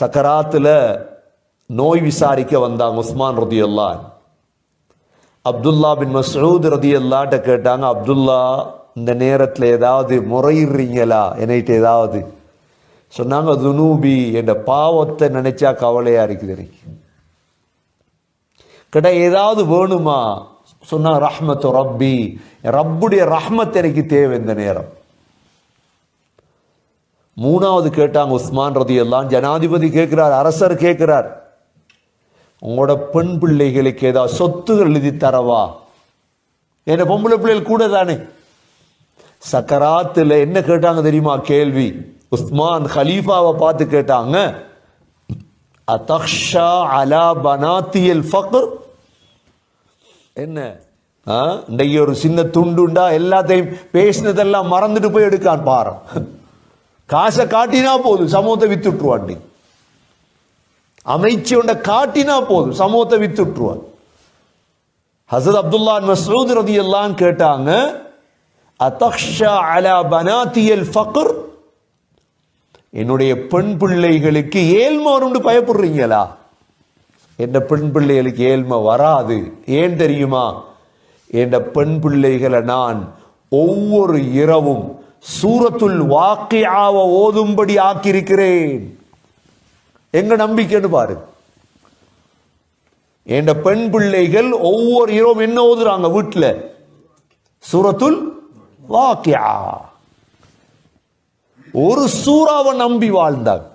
சக்கராத்தில் நோய் விசாரிக்க வந்தாங்க உஸ்மான் ரதியல்லான் அப்துல்லா பின் மசூத் ரதியல்லாட்ட கேட்டாங்க அப்துல்லா இந்த நேரத்தில் ஏதாவது முறையிடுறீங்களா? என்னைட்டு ஏதாவது? சொன்னாங்க துனூபி என்ற பாவத்தை நினைச்சா கவலையாக இருக்குது எனக்கு. கேட்டா ஏதாவது வேணுமா? சொன்னா ரஹ்மத்து ரப்பி ரப்புடைய ரஹ்மத் எனக்கு தேவை இந்த நேரம். மூணாவது கேட்டாங்க உஸ்மான் ரதி எல்லாம் ஜனாதிபதி கேட்கிறார் அரசர் கேட்கிறார். உங்களோட பெண் பிள்ளைகளுக்கு ஏதாவது சொத்துகள் எழுதி தரவா? என்ன பொம்பளை பிள்ளைகள் கூட தானே? சக்கராத்தில் என்ன கேட்டாங்க தெரியுமா கேள்வி? உஸ்மான் ஹலீஃபாவை பார்த்து கேட்டாங்க அதக்ஷா அலா பனாத்தியல் ஃபக்ர்? என்ன? ஆ? இன்றைக்கு ஒரு சின்ன துண்டுண்டா எல்லாத்தையும் பேசினதெல்லாம் மறந்துட்டு போய் எடுக்கான் பாரு. காசை காட்டினா போதும் சமூகத்தை வித்துட்டுருவான் அமைச்சு உண்ட காட்டினா போதும் சமூகத்தை வித்துட்டுருவான். ஹசரத் அப்துல்லா மசூத் ரதி எல்லாம் கேட்டாங்க அதக்ஷா அலா பனாத்தியல் ஃபக்ர்? என்னுடைய பெண் பிள்ளைகளுக்கு ஏழ்மை வரும்னு பயப்படுறீங்களா? என் பெண் பிள்ளைகளுக்கு ஏழ்மை வராது. ஏன் தெரியுமா? என் பெண் பிள்ளைகளை நான் ஒவ்வொரு இரவும் சூரத்துல் வாக்கியாவ ஓதும்படி ஆக்கியிருக்கிறேன். எங்க நம்பிக்கைன்னு பாரு. என் பெண் பிள்ளைகள் ஒவ்வொரு இரவும் என்ன ஓதுறாங்க வீட்டில் சூரத்துல் வாக்கியா. ஒரு சூறாவை நம்பி வாழ்ந்தாங்க.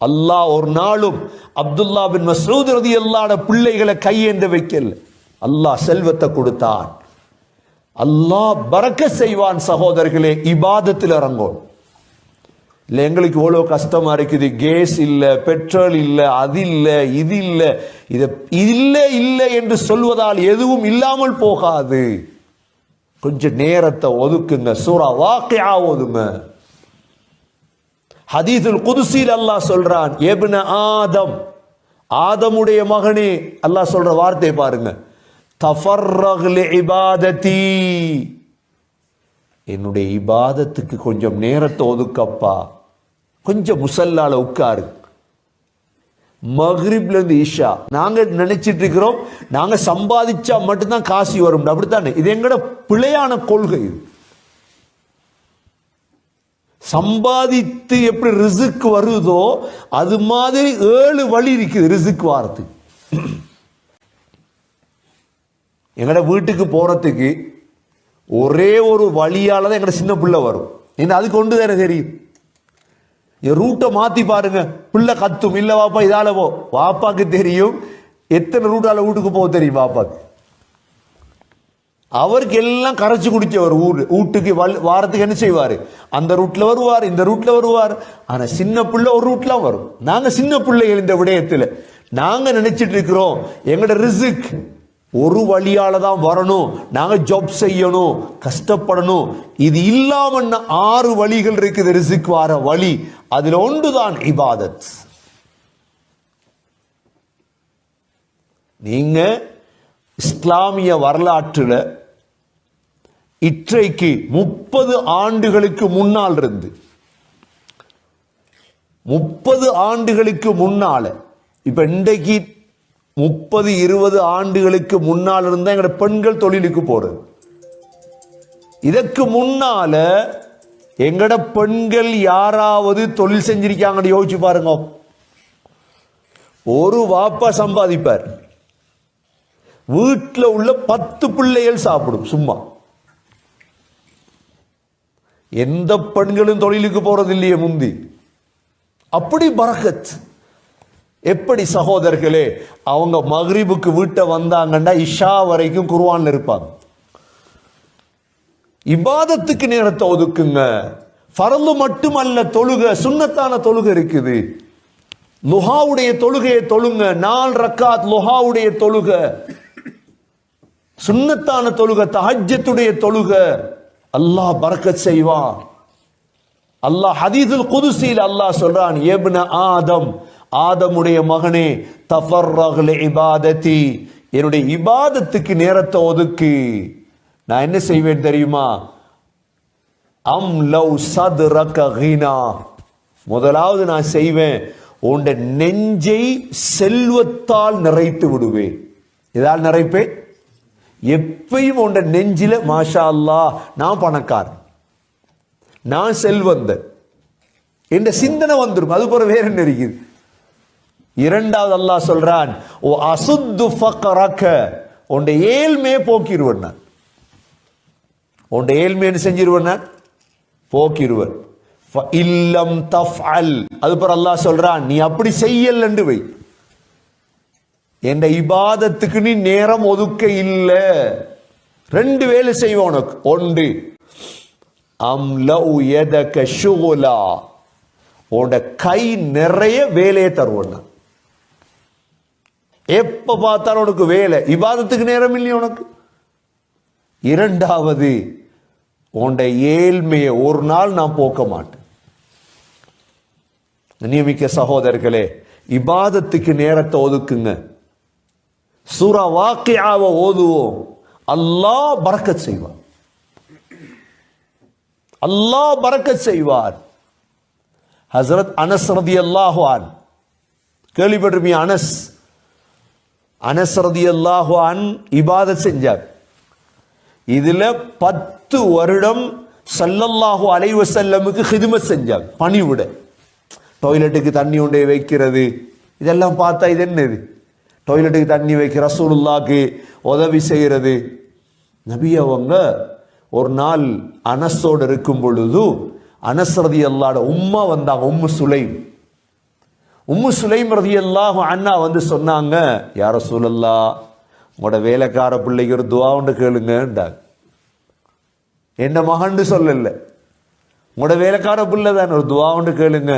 அல்லாஹ் ஒரு நாளும் அப்துல்லா பின் மசூத் ரதி அல்லாட பிள்ளைகளை கையேந்த வைக்கல. அல்லாஹ் செல்வத்தை கொடுத்தான். அல்லாஹ் பறக்க செய்வான் சகோதரர்களே இபாதத்தில் இறங்கும் இல்லை எங்களுக்கு இவ்வளோ கஷ்டமா இருக்குது கேஸ் இல்லை பெட்ரோல் இல்லை அது இல்லை இது இல்லை இதை இல்லை இல்லை என்று சொல்வதால் எதுவும் இல்லாமல் போகாது. கொஞ்சம் நேரத்தை ஒதுக்குங்க சூறா வாக்கையா ஒதுங்க ஹதீதுல் குதுசில் அல்லாஹ் சொல்றான் எபின ஆதம்? ஆதமுடைய மகனே அல்லாஹ் சொல்ற வார்த்தை பாருங்க. தஃபர்ரக் லி என்னுடைய இபாதத்துக்கு கொஞ்சம் நேரத்தை ஒதுக்கப்பா. கொஞ்சம் முசல்லால உட்காரு. மஹ்ரிப்ல இருந்து ஈஷா நாங்க நினைச்சிட்டு இருக்கிறோம் நாங்க சம்பாதிச்சா மட்டும்தான் காசி வரும் அப்படித்தானே? இது எங்கட பிழையான கொள்கை இது. சம்பாதித்து எப்படி ரிசுக்கு வருதோ அது மாதிரி ஏழு வழி இருக்குது ரிசுக்கு வாரத்துக்கு. எங்களோட வீட்டுக்கு போகிறதுக்கு ஒரே ஒரு வழியால் தான் எங்களோட சின்ன பிள்ளை வரும். என்ன அது கொண்டு தானே தெரியும்? என் ரூட்டை மாற்றி பாருங்க. பிள்ளை கத்தும். இல்லை வாப்பா இதால போ. வாப்பாக்கு தெரியும். எத்தனை ரூட்டால் வீட்டுக்கு போக தெரியும் வாப்பாக்கு? அவருக்கு எல்லாம் கரைச்சி குடிச்சவர் ஊர் வீட்டுக்கு வல்- வாரத்துக்கு என்ன செய்வார்? அந்த ரூட்டில் வருவார் இந்த ரூட்டில் வருவார். ஆனால் சின்ன பிள்ளை ஒரு ரூட்லாம் வரும். நாங்கள் சின்ன பிள்ளைகள் இந்த விடயத்தில் நாங்கள் நினைச்சிட்டு இருக்கிறோம் எங்களோட ரிசுக் ஒரு வழியால தான் வரணும். நாங்கள் ஜாப் செய்யணும் கஷ்டப்படணும். இது இல்லாமல் ஆறு வழிகள் இருக்குது ரிசுக்கு வர வழி. அதில் ஒன்றுதான் இபாதத். நீங்க இஸ்லாமிய வரலாற்றில் இற்றைக்கு முப்பது ஆண்டுகளுக்கு முன்னால் இருந்து முப்பது ஆண்டுகளுக்கு முன்னால இப்ப இன்றைக்கு முப்பது இருபது ஆண்டுகளுக்கு முன்னால் இருந்தா எங்களோட பெண்கள் தொழிலுக்கு போறது. இதற்கு முன்னால எங்கட பெண்கள் யாராவது தொழில் செஞ்சிருக்காங்கன்னு யோசிச்சு பாருங்க. ஒரு வாப்பா சம்பாதிப்பார். வீட்டில் உள்ள பத்து பிள்ளைகள் சாப்பிடும் சும்மா. எந்த பெண்களும் தொழிலுக்கு போறது இல்லையே முந்தி. அப்படி பரகத் எப்படி சகோதரர்களே அவங்க மக்ரிபுக்கு வீட்டை வந்தாங்கன்னா இஷா வரைக்கும் குருவான் இருப்பாங்க. இபாதத்துக்கு நேரத்தை ஒதுக்குங்க. பரந்து மட்டுமல்ல தொழுக சுண்ணத்தான தொழுக இருக்குது. லுஹாவுடைய தொழுகையை தொழுங்க. நால் ரக்காத் லுஹாவுடைய தொழுகை. சுண்ணத்தான தொழுக தஹஜத்துடைய தொழுக. அல்லாஹ் பறக்க செய்வான். அல்லாஹ் ஹதீதுல் குதுசியில் அல்லாஹ் சொல்றான் எப்ன ஆதம் ஆதமுடைய மகனே தஃபர்ரக் இபாதத்தி என்னுடைய இபாதத்துக்கு நேரத்தை ஒதுக்கு. நான் என்ன செய்வேன் தெரியுமா? அம் லவ் சத்ரக முதலாவது நான் செய்வேன் உண்ட நெஞ்சை செல்வத்தால் நிறைத்து விடுவேன். இதால் நிறைப்பேன்? எப்பயும் உண்ட நெஞ்சில மாஷா அல்லா நான் பணக்காரன். நான் செல்வந்தன். என்ற சிந்தனை வந்துடும் அது போற வேற என்ன இருக்குது? இரண்டாவது அல்லாஹ் சொல்றான் ஓ அசுத்து ஃபக்கரக்க உண்ட ஏழ்மையை போக்கிடுவன் நான். உண்ட ஏழ்மையை செஞ்சிருவன் நான்? போக்கிடுவன் ஃப இல்லம் தஃஅல். அது பிற அல்லாஹ் சொல்றான் நீ அப்படி செய்யலன்னு வை. என் இபாதத்துக்கு நீ நேரம் ஒதுக்க இல்லை. ரெண்டு வேலை செய்வோம் உனக்கு. ஒன்று அம்லஉ எத ஷுகுலா. உன்னோட கை நிறைய வேலையை தருவோம் நான். எப்ப பார்த்தாலும் உனக்கு வேலை? விவாதத்துக்கு நேரம் இல்லையா உனக்கு. இரண்டாவது உன்ட ஏழ்மையை ஒரு நாள் நான் போக்க மாட்டேன். நியமிக்க சகோதரர்களே இபாதத்துக்கு நேரத்தை ஒதுக்குங்க. சூரா வாக்கியாவை ஓதுவோம். அல்லாஹ் பறக்க செய்வார். அல்லாஹ் பறக்க செய்வார். ஹசரத் அனஸ் ரதி அல்லாஹான் கேள்விப்பட்டிருப்பீங்க அனஸ்? அனசரதி அல்லாஹு அன் இபாத செஞ்சார். இதுல பத்து வருடம் சல்லல்லாஹு அலைவசல்லமுக்கு ஹிதுமத் செஞ்சாங்க பணிவிட. டாய்லெட்டுக்கு தண்ணி கொண்டே வைக்கிறது. இதெல்லாம் பார்த்தா இது என்னது? டாய்லெட்டுக்கு தண்ணி வைக்க ரசூலுல்லாக்கு உதவி செய்கிறது. நபி அவங்க ஒரு நாள் அனஸோடு இருக்கும் பொழுது அனஸ் அல்லாட உம்மா வந்தாங்க உம்மு சுலைம். உம்மு சுலைம் ரதி அல்லாஹ் அண்ணா வந்து சொன்னாங்க யார சூழல்லா உங்களோட வேலைக்கார பிள்ளைக்கு ஒரு துவா ஒன்று கேளுங்கன்றாங்க. என்ன மகன்னு சொல்லல. உங்களோட வேலைக்கார பிள்ளை தானே ஒரு துவா ஒன்று கேளுங்க.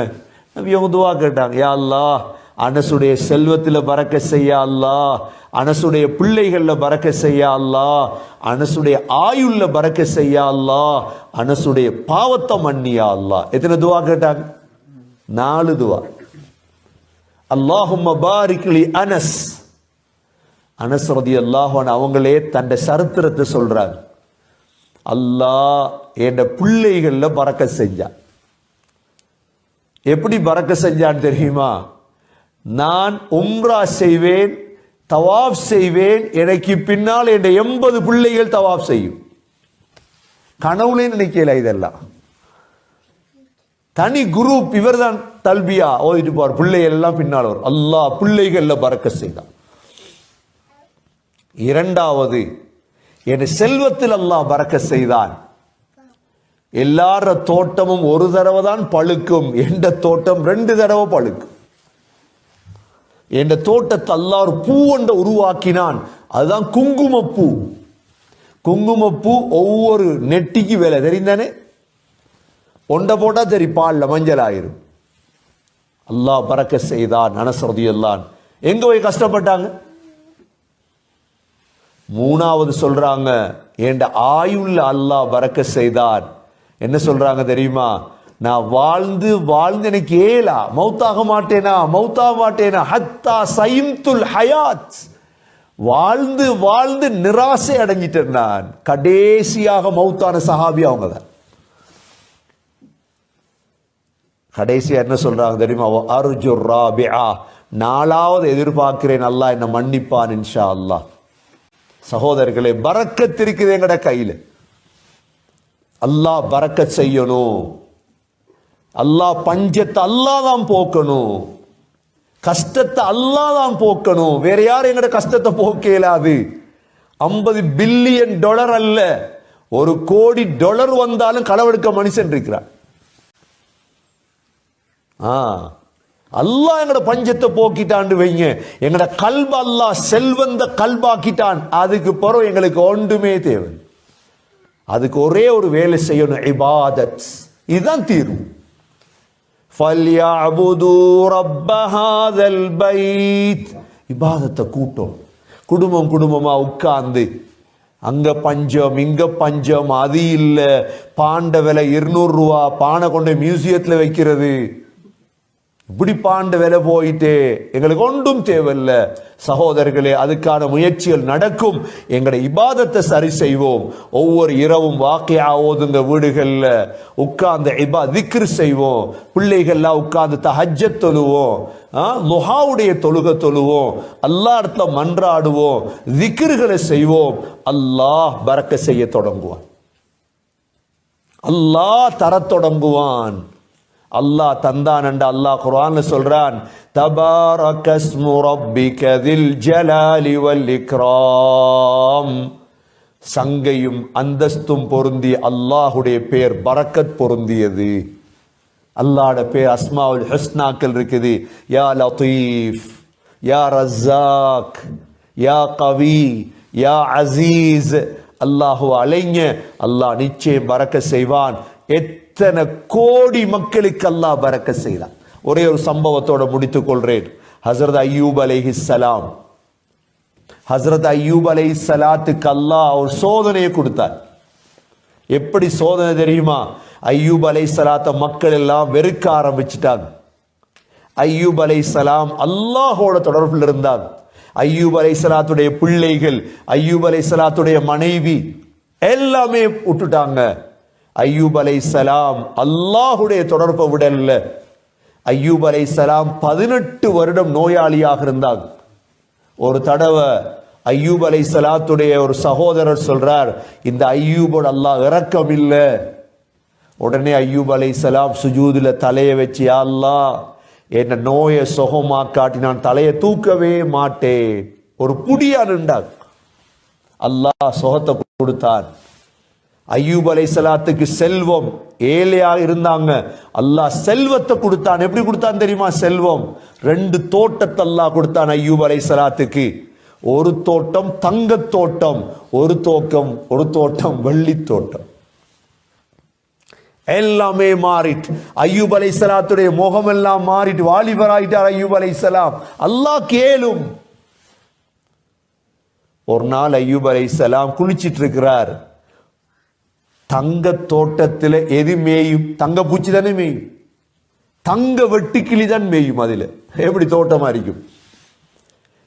இவங்க துவா கேட்டாங்க யா அல்லா அனசுடைய செல்வத்தில் பறக்க செய்ய அனசுடைய பிள்ளைகளில் பறக்க செய்ய அனசுடைய ஆயுள்ல பறக்க செய்ய அனசுடைய பாவத்தை மன்னியா எத்தனை துவா கேட்டாங்க? நாலு துவா. அல்லாஹும் பாரிக்லி அனஸ் அனஸ் ரதி அல்லாஹான் அவங்களே தன்னை சரித்திரத்தை சொல்றாங்க. அல்லாஹ் என் பிள்ளைகளில் பறக்க செஞ்சான் எப்படி பறக்க செஞ்சான் தெரியுமா? நான் உம்ரா செய்வேன் தவாப் செய்வேன் எனக்கு பின்னால் என் எண்பது பிள்ளைகள் தவாப் செய்யும். கனவுலே நினைக்கல இதெல்லாம். தனி குரூப் இவர்தான் தல்பியா ஓதிட்டு போவார் பிள்ளைகள்லாம் பின்னால் வரும். அல்லாஹ் பிள்ளைகள்ல பறக்க செய்தான் இரண்டாவது என் செல்வத்தில் அல்லாஹ் பறக்க செய்தான். எல்லார தோட்டமும் ஒரு தடவை தான் பழுக்கும். எந்த தோட்டம்? ரெண்டு தடவை பழுக்கும். என்ற தோட்டத்தை அல்லாஹ் ஒரு பூ ஒன்றை உருவாக்கினான். அதுதான் குங்குமப்பூ. குங்குமப்பூ ஒவ்வொரு நெட்டிக்கு வேலை தெரிந்தானே ஒண்டை போட்டால் சரி பால்ல மஞ்சள் ஆயிரும். அல்லாஹ் பறக்க செய்தான் அனசரதி எல்லாம் எங்க போய் கஷ்டப்பட்டாங்க? மூணாவது சொல்றாங்க என் ஆயுள் அல்லாஹ் பறக்க செய்தான் என்ன சொல்றாங்க தெரியுமா? நான் வாழ்ந்து வாழ்ந்து எனக்கு ஏலா மௌத்தாக மாட்டேனா மௌத்தாக மாட்டேனா ஹத்தா சயிம்துல் ஹயாத். வாழ்ந்து வாழ்ந்து நிராசை அடைஞ்சிட்டேன் நான். கடைசியாக மௌத்தான சஹாபி அவங்க தான் கடைசியாக என்ன சொல்கிறாங்க தெரியுமா? அர்ஜு ராபியா நாலாவது எதிர்பார்க்கிறேன் அல்லாஹ் என்னை மன்னிப்பான் இன்ஷா அல்லாஹ் சகோதரர்களே பறக்கத்திருக்குது எங்கட கையில். அல்லாஹ் பறக்க செய்யணும். அல்லாஹ் பஞ்சத்தை அல்லாஹ் தான் போக்கணும். கஷ்டத்தை அல்லாஹ் தான் போக்கணும். வேற யாரும் எங்கட கஷ்டத்தை போக்க இயலாது. ஐம்பது பில்லியன் டாலர் அல்ல. ஒரு கோடி டாலர் வந்தாலும் களவெடுக்க மனுஷன் இருக்கிறான். ஆ. அல்லாஹ் எங்கட பஞ்சத்தை போக்கிட்டாண்டு வைங்க. எங்கட கல்வ அல்லா செல்வந்த கல்வாக்கிட்டான் அதுக்கு பிறகு எங்களுக்கு ஒன்றுமே தேவை அதுக்கு ஒரே ஒரு வேலை செய்யணும் இபாதத். இதுதான் தீர்வு. இபாதத்தை கூட்டம். குடும்பம் குடும்பமா உட்கார்ந்து. அங்க பஞ்சம் இங்க பஞ்சம் அது இல்லை. பாண்ட விலை இருநூறுரூவா பானை கொண்ட மியூசியத்தில் வைக்கிறது. பிடிப்பாண்டு பாண்டு விலை போயிட்டு. எங்களுக்கு ஒன்றும் தேவையில்லை. சகோதரர்களே அதுக்கான முயற்சிகள் நடக்கும். எங்களை இபாதத்தை சரி செய்வோம். ஒவ்வொரு இரவும் வாக்கையா ஓதுங்க வீடுகள்ல உட்கார்ந்து இபா திக்ரு செய்வோம். பிள்ளைகள்லாம் உட்கார்ந்து தஹஜ தொழுவோம். முகாவுடைய தொழுக தொழுவோம். அல்லா இடத்துல மன்றாடுவோம். திக்ருகளை செய்வோம். அல்லாஹ் பறக்க செய்ய தொடங்குவான். அல்லாஹ் தர தொடங்குவான். அல்லாஹ் தந்தான் என்று அல்லாஹ் குரான் சொல்றான் தபாரகஸ்மு ரப்பிக தில் ஜலாலி வல் இக்ராம். சங்கையும் அந்தஸ்தும் பொருந்தி அல்லாஹுடைய பேர் பரக்கத் பொருந்தியது. அல்லாட பேர் அஸ்மாவுல் ஹஸ்னாக்கள் இருக்குது. யா லத்தீஃப் யா ரஸாக் யா கவி யா அசீஸ். அல்லாஹு அலைங்க அல்லாஹ் நிச்சயம் பறக்க செய்வான். எத் எத்தனை கோடி மக்களுக்கு அல்லாஹ் பறக்க செய்தான். ஒரே ஒரு சம்பவத்தோட முடித்துக் கொள்றேன் ஹசரத் ஐயூப் அலேஹி சலாம். ஹசரத் ஐயூப் அலை சலாத்துக்கு அல்லாஹ் ஒரு சோதனையை கொடுத்தார். எப்படி சோதனை தெரியுமா? ஐயூப் அலை சலாத்த மக்கள் எல்லாம் வெறுக்க ஆரம்பிச்சிட்டாங்க. ஐயூப் அலை சலாம் அல்லாஹோட தொடர்பில் இருந்தாங்க. ஐயூப் அலை சலாத்துடைய பிள்ளைகள் ஐயூப் அலை சலாத்துடைய மனைவி எல்லாமே விட்டுட்டாங்க. ஐயூப் அலை சலாம் அல்லாஹுடைய தொடர்பை விடல ஐயூப் அலை சலாம் பதினெட்டு வருடம் நோயாளியாக இருந்தாங்க. ஒரு தடவை ஐயூப் அலை சலாத்துடைய ஒரு சகோதரர் சொல்றார் இந்த ஐயூபோட அல்லாஹ் இறக்கம் இல்லை. உடனே ஐயூப் அலை சலாம் சுஜூதில் தலையை வச்சு அல்லா அல்லாஹ் என்ன நோயை சுகமாக்காட்டி நான் தலையை தூக்கவே மாட்டேன். ஒரு புடியா நின்றார் அல்லாஹ் சுகத்தை கொடுத்தான். ஐயூப் அலை சலாத்துக்கு செல்வம். ஏழையா இருந்தாங்க. அல்லாஹ் செல்வத்தை கொடுத்தான். எப்படி கொடுத்தான் தெரியுமா? செல்வம். ரெண்டு தோட்டத்தை அல்லாஹ் கொடுத்தான் ஐயூப் அலை சலாத்துக்கு ஒரு தோட்டம் தங்கத் தோட்டம் ஒரு தோட்டம் ஒரு தோட்டம் வெள்ளி தோட்டம். எல்லாமே மாறிட்டு ஐயூப் அலை சலாத்துடைய முகம் எல்லாம் மாறிட்டு வாலிபராயிட்டார் ஐயூப் அலை சலாம் அல்லாஹ் கேளும். ஒரு நாள் ஐயூப் அலை சலாம் குளிச்சிட்டு இருக்கிறார். தங்க தோட்டத்தில் எது மேயும்? தங்க பூச்சி தானே மேயும். தங்க வெட்டுக்கிளி தான் மேயும் அதுல. எப்படி தோட்டமாக இருக்கும்?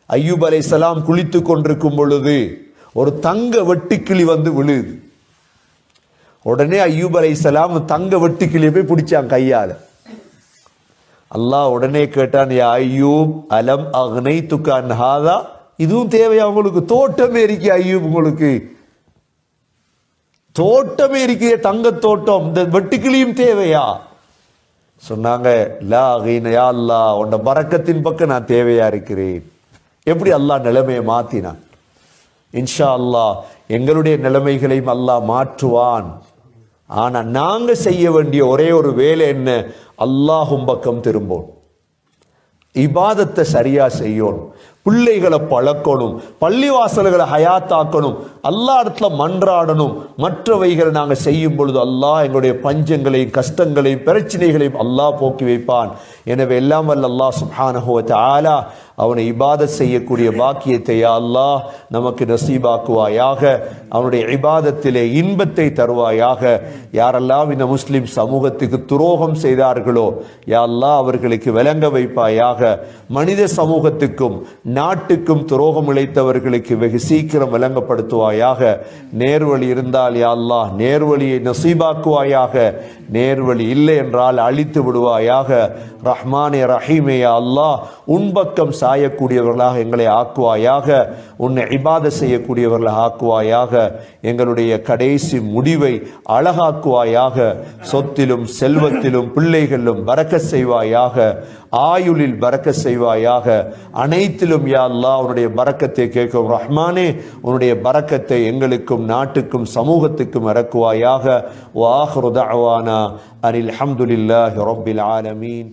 ஐயூப் அலை சலாம் குளித்து கொண்டிருக்கும் பொழுது ஒரு தங்க வெட்டுக்கிளி வந்து விழுது. உடனே ஐயூப் அலை சலாம் தங்க வெட்டுக்கிளியை போய் பிடிச்சான் கையால. அல்லாஹ் உடனே கேட்டான் யா ஐயூப் அலம் அக்னை துக்கான் ஹாதா? இதுவும் தேவையா உங்களுக்கு? தோட்டமே இருக்கு ஐயூப் உங்களுக்கு. தோட்டமே இருக்கிற தங்க தோட்டம் இந்த வெட்டுக்கிளியும் தேவையா? சொன்னாங்க லா அல்லாஹ் உன்ட பறக்கத்தின் பக்கம் நான் தேவையா இருக்கிறேன். எப்படி அல்லாஹ் நிலைமையை மாத்தினான்? இன்ஷா அல்லாஹ் எங்களுடைய நிலைமைகளையும் அல்லாஹ் மாற்றுவான். ஆனா நாங்க செய்ய வேண்டிய ஒரே ஒரு வேலை என்ன? அல்லாஹும் பக்கம் திரும்போம் இபாதத்தை சரியா செய்யணும். பிள்ளைகளை பழக்கணும். பள்ளிவாசல்களை ஹயாத்தாக்கணும். அல்லா இடத்துல மன்றாடணும். மற்றவைகளை நாங்கள் செய்யும் பொழுது அல்லாஹ் எங்களுடைய பஞ்சங்களையும் கஷ்டங்களையும் பிரச்சனைகளையும் அல்லாஹ் போக்கி வைப்பான். எனவே எல்லாம் வல்ல அல்லாஹ் சுப்ஹானஹுவத் ஆலா அவனை இபாத செய்யக்கூடிய பாக்கியத்தை யா அல்லாஹ் நமக்கு நசீபாக்குவாயாக. அவனுடைய இபாதத்திலே இன்பத்தை தருவாயாக. யாரெல்லாம் இந்த முஸ்லிம் சமூகத்துக்கு துரோகம் செய்தார்களோ யா அவர்களுக்கு விளங்க வைப்பாயாக. மனித சமூகத்துக்கும் நாட்டுக்கும் துரோகம் இழைத்தவர்களுக்கு வெகு சீக்கிரம் விளங்கப்படுத்துவாயாக. நேர்வழி இருந்தால் யா அல்லாஹ் நேர்வழியை நசீபாக்குவாயாக. நேர்வழி இல்லை என்றால் அழித்து விடுவாயாக. ரஹ்மானே ரஹீமே யா அல்லாஹ் உன்பக்கம் சாயக்கூடியவர்களாக எங்களை ஆக்குவாயாக உன்னை இபாத செய்யக்கூடியவர்களாக ஆக்குவாயாக எங்களுடைய கடைசி முடிவை அழகாக்குவாயாக சொத்திலும் செல்வத்திலும் பிள்ளைகளிலும் பறக்க செய்வாயாக ஆயுளில் பறக்க செய்வாயாக அனைத்திலும் யா அல்லாஹ் உன்னுடைய பறக்கத்தை கேட்கும். ரஹ்மானே உன்னுடைய பறக்கத்தை எங்களுக்கும் நாட்டுக்கும் சமூகத்துக்கும் இறக்குவாயாக. வாஹ்ரு அனில் அஹமதுல்லாஹி ரப்பில் ஆலமீன்.